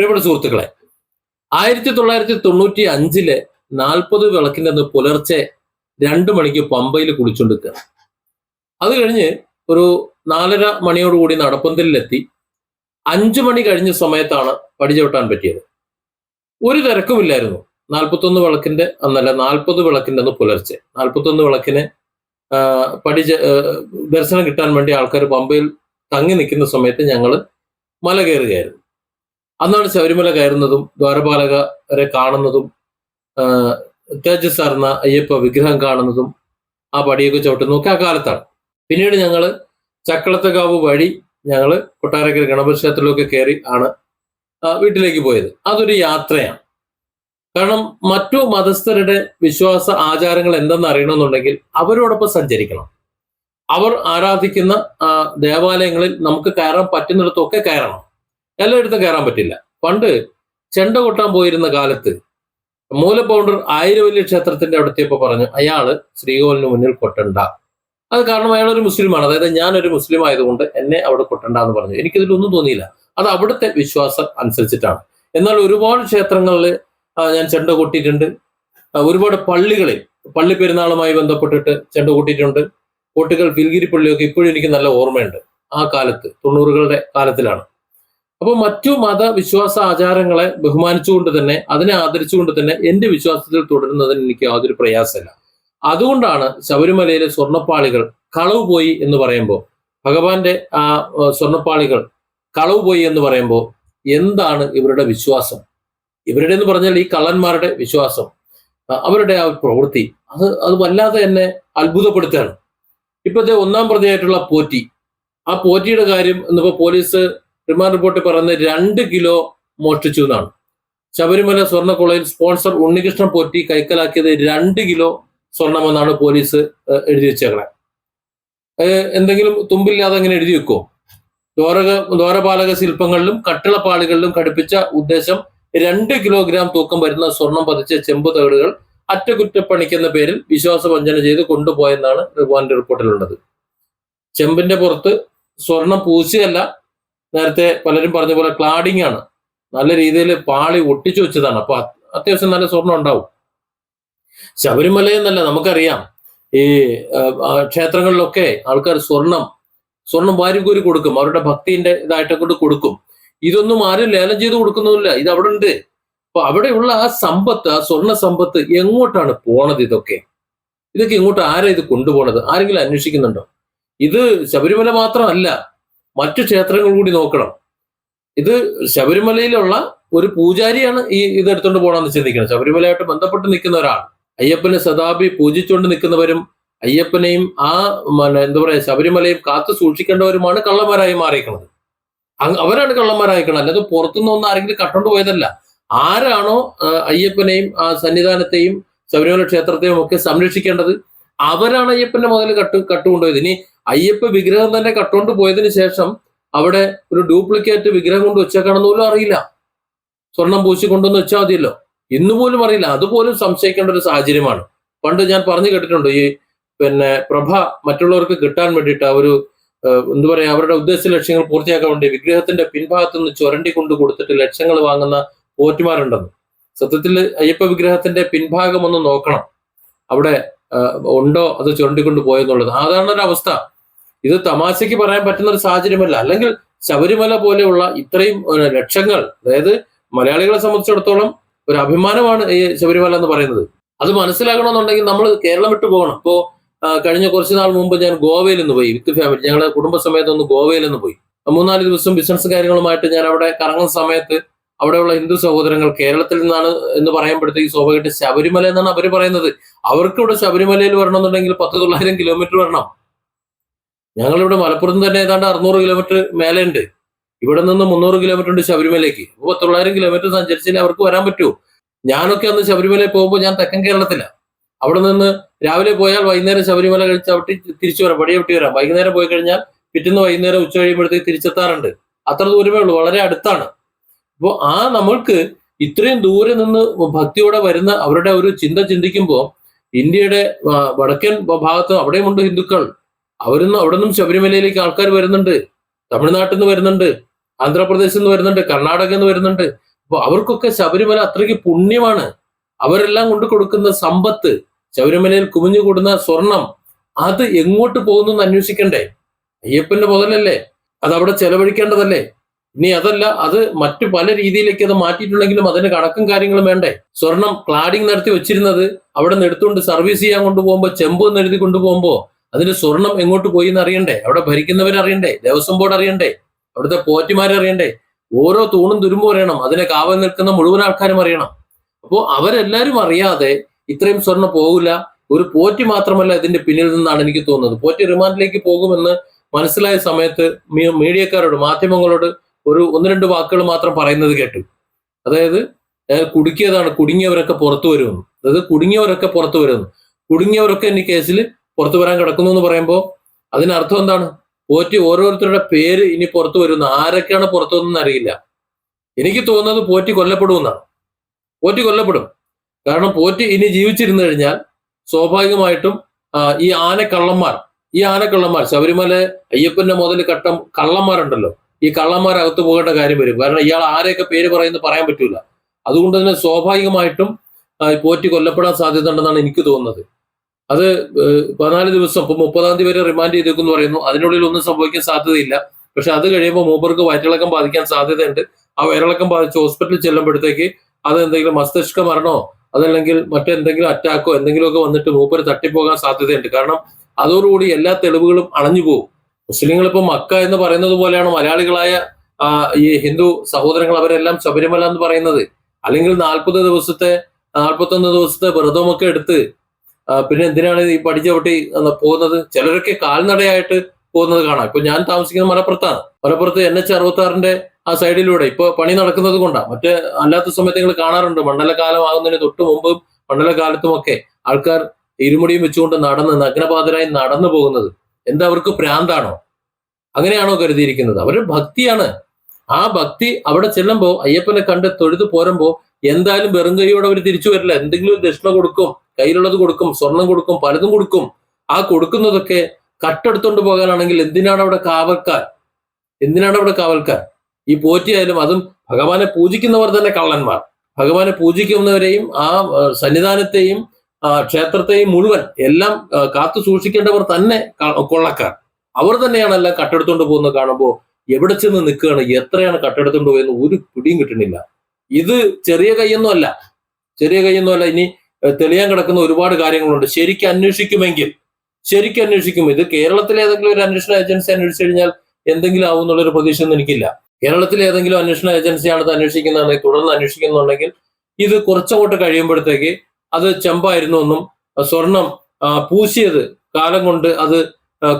പ്രിയപ്പെട്ട സുഹൃത്തുക്കളെ ആയിരത്തി തൊള്ളായിരത്തി തൊണ്ണൂറ്റി അഞ്ചിലെ നാൽപ്പത് വിളക്കിന്റെ അന്ന് പുലർച്ചെ രണ്ട് മണിക്ക് പമ്പയിൽ കുളിച്ചുകൊണ്ടിരിക്കുക അത് കഴിഞ്ഞ് ഒരു നാലര മണിയോടുകൂടി നടപ്പന്തലിലെത്തി. അഞ്ചു മണി കഴിഞ്ഞ സമയത്താണ് പടി ചവിട്ടാൻ പറ്റിയത്. ഒരു തിരക്കുമില്ലായിരുന്നു. നാൽപ്പത്തൊന്ന് വിളക്കിന്റെ അന്നല്ല നാൽപ്പത് വിളക്കിന്റെ അന്ന് പുലർച്ചെ. നാൽപ്പത്തൊന്ന് വിളക്കിന് പടി ദർശനം കിട്ടാൻ വേണ്ടി ആൾക്കാർ പമ്പയിൽ തങ്ങി നിൽക്കുന്ന സമയത്ത് ഞങ്ങൾ മല കയറുകയായിരുന്നു. അന്നാണ് ശബരിമല കയറുന്നതും ദ്വാരപാലകരെ കാണുന്നതും തേജസ് തേജസ്സാർന്ന അയ്യപ്പ വിഗ്രഹം കാണുന്നതും ആ പടിയൊക്കെ ചവിട്ടുന്നതും ഒക്കെ ആ കാലത്താണ്. പിന്നീട് ഞങ്ങൾ ചക്കളത്തകാവ് വഴി ഞങ്ങൾ കൊട്ടാരക്കര ഗണപതി ക്ഷേത്രത്തിലൊക്കെ കയറി ആണ് വീട്ടിലേക്ക് പോയത്. അതൊരു യാത്രയാണ്. കാരണം മറ്റു മതസ്ഥരുടെ വിശ്വാസ ആചാരങ്ങൾ എന്തെന്ന് അറിയണമെന്നുണ്ടെങ്കിൽ അവരോടൊപ്പം സഞ്ചരിക്കണം. അവർ ആരാധിക്കുന്ന ദേവാലയങ്ങളിൽ നമുക്ക് കയറാൻ പറ്റുന്നിടത്തൊക്കെ കയറണം. എല്ലായിടത്തും കയറാൻ പറ്റില്ല. പണ്ട് ചെണ്ട കൊട്ടാൻ പോയിരുന്ന കാലത്ത് മൂലപൗണ്ടർ ആയിരവല്യ ക്ഷേത്രത്തിന്റെ അവിടത്തെയപ്പോ പറഞ്ഞു അയാൾ ശ്രീകോവിലിന് മുന്നിൽ കൊട്ടണ്ട. അത് കാരണം അയാൾ ഒരു മുസ്ലിമാണ്. അതായത് ഞാൻ ഒരു മുസ്ലിം ആയതുകൊണ്ട് എന്നെ അവിടെ കൊട്ടണ്ട എന്ന് പറഞ്ഞു എനിക്കിതിലൊന്നും തോന്നിയില്ല. അത് അവിടുത്തെ വിശ്വാസം അനുസരിച്ചിട്ടാണ്. എന്നാൽ ഒരുപാട് ക്ഷേത്രങ്ങളിൽ ഞാൻ ചെണ്ട കൊട്ടിയിട്ടുണ്ട്. ഒരുപാട് പള്ളികളിൽ പള്ളി പെരുന്നാളുമായി ബന്ധപ്പെട്ടിട്ട് ചെണ്ട കൂട്ടിയിട്ടുണ്ട്. കോട്ടുകൾ പിൽഗിരിപ്പള്ളിയൊക്കെ ഇപ്പോഴും എനിക്ക് നല്ല ഓർമ്മയുണ്ട്. ആ കാലത്ത് തൊണ്ണൂറുകളുടെ കാലത്തിലാണ്. അപ്പോൾ മറ്റു മത വിശ്വാസ ആചാരങ്ങളെ ബഹുമാനിച്ചുകൊണ്ട് തന്നെ അതിനെ ആദരിച്ചുകൊണ്ട് തന്നെ എന്റെ വിശ്വാസത്തിൽ തുടരുന്നതിന് എനിക്ക് യാതൊരു പ്രയാസമില്ല. അതുകൊണ്ടാണ് ശബരിമലയിലെ സ്വർണപ്പാളികൾ കളവ് പോയി എന്ന് പറയുമ്പോൾ ഭഗവാന്റെ ആ സ്വർണപ്പാളികൾ കളവ് പോയി എന്ന് പറയുമ്പോൾ എന്താണ് ഇവരുടെ വിശ്വാസം? ഇവരുടെ എന്ന് പറഞ്ഞാൽ ഈ കള്ളന്മാരുടെ വിശ്വാസം അവരുടെ ആ പ്രവൃത്തി അത് അത് വല്ലാതെ എന്നെ അത്ഭുതപ്പെടുത്തുകയാണ്. ഇപ്പോഴത്തെ ഒന്നാം പ്രതിയായിട്ടുള്ള പോറ്റി ആ പോറ്റിയുടെ കാര്യം ഇന്നിപ്പോ പോലീസ് റിമാൻഡ് റിപ്പോർട്ടിൽ പറയുന്നത് രണ്ട് കിലോ മോഷ്ടിച്ചു എന്നാണ്. ശബരിമല സ്വർണക്കുളയിൽ സ്പോൺസർ ഉണ്ണികൃഷ്ണൻ പോറ്റി കൈക്കലാക്കിയത് രണ്ട് കിലോ സ്വർണമെന്നാണ് പോലീസ് എഴുതി വെച്ചേക്കണേ. എന്തെങ്കിലും തുമ്പില്ലാതെ അങ്ങനെ എഴുതി വെക്കോ? ദ്വാരക ദ്വാരപാലക ശില്പങ്ങളിലും കട്ടിളപ്പാളികളിലും ഘടിപ്പിച്ച ഉദ്ദേശം രണ്ട് കിലോഗ്രാം തൂക്കം വരുന്ന സ്വർണം പതിച്ച ചെമ്പ് തകടുകൾ അറ്റകുറ്റപ്പണിക്കെന്ന പേരിൽ വിശ്വാസവഞ്ചന ചെയ്ത് കൊണ്ടുപോയെന്നാണ് റിവാൻഡ് റിപ്പോർട്ടിലുള്ളത്. ചെമ്പിന്റെ പുറത്ത് സ്വർണം പൂശിയല്ല നേരത്തെ പലരും പറഞ്ഞ പോലെ ക്ലാഡിംഗ് ആണ്. നല്ല രീതിയിൽ പാളി ഒട്ടിച്ചു വെച്ചതാണ്. അപ്പൊ അത് അത്യാവശ്യം നല്ല സ്വർണം ഉണ്ടാവും. ശബരിമല എന്നല്ല നമുക്കറിയാം. ഈ ക്ഷേത്രങ്ങളിലൊക്കെ ആൾക്കാർ സ്വർണം സ്വർണം വാരിക്കൂരി കൊടുക്കും. അവരുടെ ഭക്തിന്റെ ഇതായിട്ട് കൊണ്ട് കൊടുക്കും. ഇതൊന്നും ആരും ലേലം ചെയ്ത് കൊടുക്കുന്നില്ല ഇത് അവിടെ ഉണ്ട്. അപ്പൊ അവിടെയുള്ള ആ സമ്പത്ത് ആ സ്വർണ സമ്പത്ത് എങ്ങോട്ടാണ് പോണത് ഇതൊക്കെ? ഇതൊക്കെ ഇങ്ങോട്ട് ആരാ ഇത് കൊണ്ടുപോണത്? ആരെങ്കിലും അന്വേഷിക്കുന്നുണ്ടോ? ഇത് ശബരിമല മാത്രമല്ല. മറ്റു ക്ഷേത്രങ്ങൾ കൂടി നോക്കണം. ഇത് ശബരിമലയിലുള്ള ഒരു പൂജാരിയാണ് ഈ ഇത് എടുത്തുകൊണ്ട് പോകണമെന്ന് ചിന്തിക്കണം. ശബരിമലയായിട്ട് ബന്ധപ്പെട്ട് നിൽക്കുന്ന ഒരാൾ അയ്യപ്പനെ സദാപി പൂജിച്ചുകൊണ്ട് നിൽക്കുന്നവരും അയ്യപ്പനെയും ആ എന്താ പറയാ ശബരിമലയും കാത്തു സൂക്ഷിക്കേണ്ടവരുമാണ് കള്ളന്മാരായി മാറിയിരിക്കുന്നത്. അവരാണ് കള്ളന്മാരായിരിക്കണം അല്ലാതെ പുറത്തുനിന്ന് ഒന്നും ആരെങ്കിലും കട്ടുകൊണ്ട് പോയതല്ല. ആരാണോ അയ്യപ്പനെയും ആ സന്നിധാനത്തെയും ശബരിമല ക്ഷേത്രത്തെയും ഒക്കെ സംരക്ഷിക്കേണ്ടത് അവരാണ് അയ്യപ്പന്റെ മുതൽ കട്ട് കട്ടുകൊണ്ടുപോയത്. ഇനി അയ്യപ്പ വിഗ്രഹം തന്നെ കട്ടുകൊണ്ട് പോയതിന് ശേഷം അവിടെ ഒരു ഡ്യൂപ്ലിക്കേറ്റ് വിഗ്രഹം കൊണ്ട് വെച്ചേക്കാണെന്ന് പോലും അറിയില്ല. സ്വർണം പൂശി കൊണ്ടുവന്ന് വെച്ചാൽ മതിയല്ലോ. ഇന്ന് പോലും അറിയില്ല. അതുപോലും സംശയിക്കേണ്ട ഒരു സാഹചര്യമാണ്. പണ്ട് ഞാൻ പറഞ്ഞു കേട്ടിട്ടുണ്ട് ഈ പിന്നെ പ്രഭ മറ്റുള്ളവർക്ക് കിട്ടാൻ വേണ്ടിയിട്ട് ആ ഒരു എന്താ പറയാ അവരുടെ ഉദ്ദേശ ലക്ഷ്യങ്ങൾ പൂർത്തിയാക്കാൻ വേണ്ടി വിഗ്രഹത്തിന്റെ പിൻഭാഗത്ത് നിന്ന് ചുരണ്ടി കൊണ്ട് കൊടുത്തിട്ട് ലക്ഷങ്ങൾ വാങ്ങുന്ന പോറ്റുമാരുണ്ടെന്ന്. സത്യത്തിൽ അയ്യപ്പ വിഗ്രഹത്തിന്റെ പിൻഭാഗം ഒന്ന് നോക്കണം. അവിടെ ഉണ്ടോ അത് ചുരണ്ടിക്കൊണ്ട് പോയെന്നുള്ളത്. സാധാരണ ഒരു അവസ്ഥ. ഇത് തമാശയ്ക്ക് പറയാൻ പറ്റുന്ന ഒരു സാഹചര്യമല്ല. അല്ലെങ്കിൽ ശബരിമല പോലെയുള്ള ഇത്രയും ലക്ഷങ്ങൾ അതായത് മലയാളികളെ സംബന്ധിച്ചിടത്തോളം ഒരു അഭിമാനമാണ് ഈ ശബരിമല എന്ന് പറയുന്നത്. അത് മനസ്സിലാക്കണമെന്നുണ്ടെങ്കിൽ നമ്മൾ കേരളം വിട്ടു പോകണം. ഇപ്പോ കഴിഞ്ഞ കുറച്ച് നാൾ മുമ്പ് ഞാൻ ഗോവയിൽ നിന്ന് പോയി. With family. ഞങ്ങളുടെ കുടുംബസമേതം ഒന്ന് ഗോവയിൽ നിന്ന് പോയി. മൂന്നാൽ ദിവസം ബിസിനസ് കാര്യങ്ങളുമായിട്ട് ഞാൻ അവിടെ കറങ്ങുന്ന സമയത്ത് അവിടെയുള്ള ഹിന്ദു സഹോദരങ്ങൾ കേരളത്തിൽ നിന്നാണ് എന്ന് പറയുമ്പോഴത്തേക്ക് സ്വാഭാവികമായിട്ട് ശബരിമല എന്നാണ് അവർ പറയുന്നത്. അവർക്ക് ഇവിടെ ശബരിമലയിൽ വരണമെന്നുണ്ടെങ്കിൽ പത്ത് തൊള്ളായിരം കിലോമീറ്റർ വരണം. ഞങ്ങളിവിടെ മലപ്പുറത്ത് തന്നെ ഏതാണ്ട് അറുന്നൂറ് കിലോമീറ്റർ മേലെ ഉണ്ട് ഇവിടെ നിന്ന് മുന്നൂറ് കിലോമീറ്റർ ഉണ്ട് ശബരിമലയ്ക്ക്. അപ്പൊ തൊള്ളായിരം കിലോമീറ്റർ സഞ്ചരിച്ചാലേ അവർക്ക് വരാൻ പറ്റുമോ ഞാനൊക്കെ അന്ന് ശബരിമലയിൽ പോകുമ്പോൾ ഞാൻ തെക്കൻ കേരളത്തിലാണ് അവിടെ നിന്ന് രാവിലെ പോയാൽ വൈകുന്നേരം ശബരിമല കഴിച്ച് അവിടെ തിരിച്ചു വരാം പടി വെട്ടി വരാം. വൈകുന്നേരം പോയി കഴിഞ്ഞാൽ പിറ്റേന്ന് വൈകുന്നേരം ഉച്ച കഴിയുമ്പോഴത്തേക്ക് തിരിച്ചെത്താറുണ്ട്. അത്ര ദൂരമേ ഉള്ളൂ വളരെ അടുത്താണ്. അപ്പോൾ ആ നമ്മൾക്ക് ഇത്രയും ദൂരെ നിന്ന് ഭക്തിയോടെ വരുന്ന അവരുടെ ഒരു ചിന്ത ചിന്തിക്കുമ്പോൾ ഇന്ത്യയുടെ വടക്കൻ ഭാഗത്ത് അവിടെയുമുണ്ട് ഹിന്ദുക്കൾ. അവരിന്ന് അവിടെ നിന്നും ശബരിമലയിലേക്ക് ആൾക്കാർ വരുന്നുണ്ട്. തമിഴ്നാട്ടിൽ നിന്ന് വരുന്നുണ്ട്. ആന്ധ്രാപ്രദേശിൽ നിന്ന് വരുന്നുണ്ട്. കർണാടകയിൽ നിന്ന് വരുന്നുണ്ട്. അപ്പോൾ അവർക്കൊക്കെ ശബരിമല അത്രയ്ക്ക് പുണ്യമാണ്. അവരെല്ലാം കൊണ്ട് കൊടുക്കുന്ന സമ്പത്ത് ശബരിമലയിൽ കുമിഞ്ഞുകൂടുന്ന സ്വർണം അത് എങ്ങോട്ട് പോകുന്നു എന്ന് അന്വേഷിക്കണ്ടേ? അയ്യപ്പന്റെ മുതലല്ലേ? അത് അവിടെ ചെലവഴിക്കേണ്ടതല്ലേ? ഇനി അതല്ല അത് മറ്റു പല രീതിയിലേക്ക് അത് മാറ്റിയിട്ടുണ്ടെങ്കിലും അതിന് കണക്കും കാര്യങ്ങളും വേണ്ടേ? സ്വർണം ക്ലാഡിംഗ് നടത്തി വെച്ചിരുന്നത് അവിടെ നിന്ന് എടുത്തുകൊണ്ട് സർവീസ് ചെയ്യാൻ കൊണ്ടുപോകുമ്പോൾ ചെമ്പ് എന്ന് എഴുതി കൊണ്ടുപോകുമ്പോൾ അതിന്റെ സ്വർണം എങ്ങോട്ട് പോയി എന്ന് അറിയണ്ടേ? അവിടെ ഭരിക്കുന്നവരറിയണ്ടേ ദേവസ്വം ബോർഡ് അറിയണ്ടേ? അവിടുത്തെ പോറ്റിമാരറിയണ്ടേ ഓരോ തൂണും തുരുമ്പും അറിയണം. അതിനെ കാവൽ നിൽക്കുന്ന മുഴുവൻ ആൾക്കാരും അറിയണം. അപ്പോൾ അവരെല്ലാരും അറിയാതെ ഇത്രയും സ്വർണം പോകില്ല. ഒരു പോറ്റി മാത്രമല്ല ഇതിന്റെ പിന്നിൽ നിന്നാണ് എനിക്ക് തോന്നുന്നത്. പോറ്റി റിമാൻഡിലേക്ക് പോകുമെന്ന് മനസ്സിലായ സമയത്ത് മീഡിയക്കാരോട് മാധ്യമങ്ങളോട് ഒരു ഒന്ന് രണ്ട് വാക്കുകൾ മാത്രം പറയുന്നത് കേട്ടു. അതായത് കുടുക്കിയതാണ് കുടുങ്ങിയവരൊക്കെ പുറത്തു വരുമെന്ന്. അതായത് കുടുങ്ങിയവരൊക്കെ പുറത്തു വരുന്നു കുടുങ്ങിയവരൊക്കെ എന്നീ കേസിൽ പുറത്തു വരാൻ കിടക്കുന്നു എന്ന് പറയുമ്പോൾ അതിനർത്ഥം എന്താണ്? പോറ്റി ഓരോരുത്തരുടെ പേര് ഇനി പുറത്തു വരുന്നു ആരൊക്കെയാണ് പുറത്തു അറിയില്ല. എനിക്ക് തോന്നുന്നത് പോറ്റി കൊല്ലപ്പെടുമെന്നാണ്. പോറ്റി കൊല്ലപ്പെടും. കാരണം പോറ്റി ഇനി ജീവിച്ചിരുന്നു കഴിഞ്ഞാൽ സ്വാഭാവികമായിട്ടും ഈ ആനക്കള്ളന്മാർ ഈ ആനക്കള്ളന്മാർ ശബരിമല അയ്യപ്പന്റെ മുതൽ കട്ടം കള്ളന്മാരുണ്ടല്ലോ. ഈ കള്ളന്മാർ അകത്ത് പോകേണ്ട കാര്യം വരും. കാരണം ഇയാൾ ആരെയൊക്കെ പേര് പറയുന്നത് പറയാൻ പറ്റൂല. അതുകൊണ്ട് തന്നെ സ്വാഭാവികമായിട്ടും പോറ്റി കൊല്ലപ്പെടാൻ സാധ്യത ഉണ്ടെന്നാണ് എനിക്ക് തോന്നുന്നത്. അത് പതിനാല് ദിവസം ഇപ്പൊ മുപ്പതാം തീയതി വരെ റിമാൻഡ് ചെയ്തേക്കെന്ന് പറയുന്നു. അതിനുള്ളിൽ ഒന്നും സംഭവിക്കാൻ സാധ്യതയില്ല. പക്ഷെ അത് കഴിയുമ്പോൾ മൂപ്പർക്ക് വയറ്റിളക്കം ബാധിക്കാൻ സാധ്യതയുണ്ട്. ആ വയറിളക്കം ബാധിച്ച് ഹോസ്പിറ്റലിൽ ചെല്ലുമ്പോഴത്തേക്ക് അത് എന്തെങ്കിലും മസ്തിഷ്ക മരണോ അതല്ലെങ്കിൽ മറ്റെന്തെങ്കിലും അറ്റാക്കോ എന്തെങ്കിലുമൊക്കെ വന്നിട്ട് മൂപ്പര് തട്ടിപ്പോകാൻ സാധ്യതയുണ്ട്. കാരണം അതോടുകൂടി എല്ലാ തെളിവുകളും അണഞ്ഞു പോകും. മുസ്ലിങ്ങൾ ഇപ്പൊ മക്ക എന്ന് പറയുന്നത് പോലെയാണ് മലയാളികളായ ഈ ഹിന്ദു സഹോദരങ്ങൾ അവരെല്ലാം ശബരിമല എന്ന് പറയുന്നത്. അല്ലെങ്കിൽ നാൽപ്പത് ദിവസത്തെ നാൽപ്പത്തൊന്ന് ദിവസത്തെ വ്രതമൊക്കെ എടുത്ത് പിന്നെ എന്തിനാണ് ഈ പഠിച്ചവട്ടി പോകുന്നത്? ചിലരൊക്കെ കാൽനടയായിട്ട് പോകുന്നത് കാണാം. ഇപ്പൊ ഞാൻ താമസിക്കുന്നത് മലപ്പുറത്താണ്. മലപ്പുറത്ത് എൻ എച്ച് അറുപത്താറിന്റെ ആ സൈഡിലൂടെ ഇപ്പൊ പണി നടക്കുന്നത് കൊണ്ടാണ്. മറ്റേ അല്ലാത്ത സമയത്ത് നിങ്ങൾ കാണാറുണ്ട് മണ്ഡലകാലം ആകുന്നതിന് തൊട്ട് മുമ്പും മണ്ഡലകാലത്തുമൊക്കെ ആൾക്കാർ ഇരുമുടിയും വെച്ചുകൊണ്ട് നടന്ന് നഗ്നപാതരായി നടന്നു പോകുന്നത്. എന്താ അവർക്ക് പ്രാന്താണോ? അങ്ങനെയാണോ കരുതിയിരിക്കുന്നത്? അവരുടെ ഭക്തിയാണ്. ആ ഭക്തി അവിടെ ചെല്ലുമ്പോൾ അയ്യപ്പനെ കണ്ട് തൊഴുത് പോരുമ്പോ എന്തായാലും വെറും കൈയോടെ അവർ തിരിച്ചു വരില്ല. എന്തെങ്കിലും ഒരു ദക്ഷിണ കൊടുക്കും കയ്യിലുള്ളത് കൊടുക്കും സ്വർണം കൊടുക്കും പലതും കൊടുക്കും. ആ കൊടുക്കുന്നതൊക്കെ കട്ടെടുത്തോണ്ട് പോകാനാണെങ്കിൽ എന്തിനാണ് അവിടെ കാവൽക്കാർ? എന്തിനാണ് അവിടെ കാവൽക്കാർ? ഈ പോറ്റിയായാലും അതും ഭഗവാനെ പൂജിക്കുന്നവർ തന്നെ കള്ളന്മാർ. ഭഗവാനെ പൂജിക്കുന്നവരെയും ആ സന്നിധാനത്തെയും ക്ഷേത്രത്തെയും മുഴുവൻ എല്ലാം കാത്തു സൂക്ഷിക്കേണ്ടവർ തന്നെ കൊള്ളക്കാർ. അവർ തന്നെയാണ് എല്ലാം കട്ടെടുത്തോണ്ട് പോകുന്നത് കാണുമ്പോൾ എവിടെ ചെന്ന് നിൽക്കുകയാണ്? എത്രയാണ് കട്ടെടുത്തോണ്ട് പോയെന്ന് ഒരു പിടിയും കിട്ടണില്ല ഇത് ചെറിയ കൈയൊന്നും അല്ല. ചെറിയ കൈയൊന്നും അല്ല. ഇനി തെളിയാൻ കിടക്കുന്ന ഒരുപാട് കാര്യങ്ങളുണ്ട്. ശരിക്കും അന്വേഷിക്കുമെങ്കിൽ ശരിക്കും അന്വേഷിക്കും. ഇത് കേരളത്തിലെ ഏതെങ്കിലും ഒരു അന്വേഷണ ഏജൻസി അന്വേഷിച്ചു കഴിഞ്ഞാൽ എന്തെങ്കിലും ആവും എന്നുള്ളൊരു പ്രതീക്ഷ ഒന്നും എനിക്കില്ല. കേരളത്തിലെ ഏതെങ്കിലും അന്വേഷണ ഏജൻസിയാണ് ഇത് അന്വേഷിക്കുന്നതെങ്കിൽ തുടർന്ന് അന്വേഷിക്കുന്നുണ്ടെങ്കിൽ ഇത് കുറച്ചങ്ങോട്ട് കഴിയുമ്പോഴത്തേക്ക് അത് ചെമ്പായിരുന്നു എന്നും സ്വർണം പൂശിയത് കാലം കൊണ്ട് അത്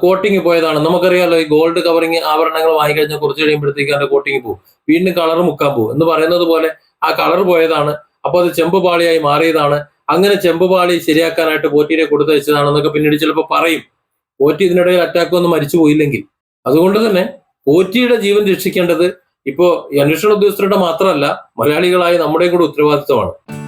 കോട്ടിങ് പോയതാണ്. നമുക്കറിയാലോ ഈ ഗോൾഡ് കവറിങ് ആഭരണങ്ങൾ വാങ്ങിക്കഴിഞ്ഞാൽ കുറച്ച് കഴിയുമ്പോഴത്തേക്ക് അതിന്റെ കോട്ടിങ് പോകും. വീണ്ടും കളർ മുക്കാൻ പോകും. എന്ന് പറയുന്നത് പോലെ ആ കളർ പോയതാണ്. അപ്പോൾ അത് ചെമ്പ് പാളിയായി മാറിയതാണ്. അങ്ങനെ ചെമ്പ് പാളി ശരിയാക്കാനായിട്ട് പോറ്റിയെ കൊടുത്തയച്ചതാണെന്നൊക്കെ പിന്നീട് ചിലപ്പോൾ പറയും. പോറ്റി ഇതിനിടയിൽ അറ്റാക്ക് ഒന്നും മരിച്ചു പോയില്ലെങ്കിൽ. അതുകൊണ്ട് തന്നെ പോറ്റിയുടെ ജീവൻ രക്ഷിക്കേണ്ടത് ഇപ്പോ ഈ അന്വേഷണ ഉദ്യോഗസ്ഥരുടെ മാത്രമല്ല മലയാളികളായ നമ്മുടെയും കൂടെ ഉത്തരവാദിത്തമാണ്